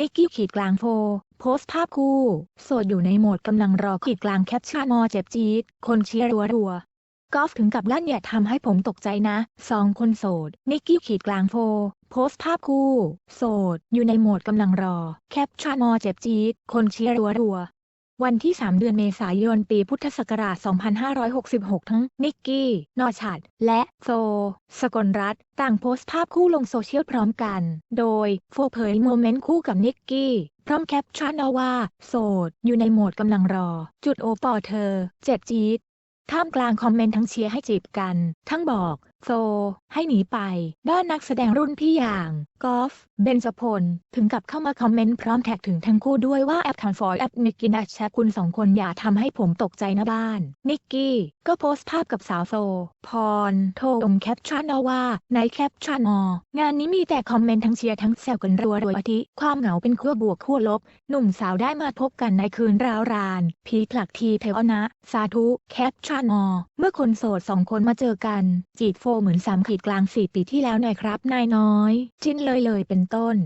นิกกี้ขีดกลางโฟโพสต์ภาพคู่ โสดอยู่ในโหมดกำลังรอขีดกลางแคปชั่นมอเจ็บจี๊ด คนเชียร์รัวรัวๆกอล์ฟถึงกับลั่นอย่าทำให้ผมตกใจนะ สองคนโสด นิกกี้ขีดกลางโฟโพสต์ภาพคู่ โสด อยู่ในโหมดกำลังรอ แคปชั่นมอเจ็บจี๊ด คนเชียร์รัวรัวๆ วันที่ 3 เดือนเมษายน ปีพุทธศักราช 2566 ทั้งนิกกี้ นอชัด และโซ สกลรัตน์ต่างโพสต์ภาพคู่ลงโซเชียลพร้อมกัน โดยโฟเผยโมเมนต์คู่กับนิกกี้ พร้อมแคปชั่นเอาว่า โสด อยู่ในโหมดกำลังรอ จุดโอปอเธอ เจ็บจี๊ดท่ามกลางคอมเมนต์ทั้งเชียร์ให้จีบกัน ทั้งบอก โซ ให้หนีไป ด้านนักแสดงรุ่นพี่อย่าง กอล์ฟ เบนจพล ถึงกับเข้ามาคอมเมนต์พร้อมแท็กถึงทั้งคู่ด้วยว่าแอปคันฟอร์แอปนิกกี้นัชแชทคุณสองคนอย่าทำให้ผมตกใจนะบ้าน นิกกี้ ก็โพสต์ภาพกับสาวโซ พร โทอมแคปชั่นเอาว่าในแคปชั่นองานนี้มีแต่คอมเมนต์ทั้งเชียร์ทั้งแซวกันรัวๆอาทิ ความเหงาเป็นขั้วบวกขั้วลบ หนุ่มสาวได้มาพบกันในคืนราวราน พีผลักทีเทวนะ สาธุแคปชั่นอเมื่อคนโสดสองคนมาเจอกัน จีดโฟเหมือนสามขีดกลางสี่ปีที่แล้วหน่อยครับนายน้อย จินเลยเลยเป็นต้น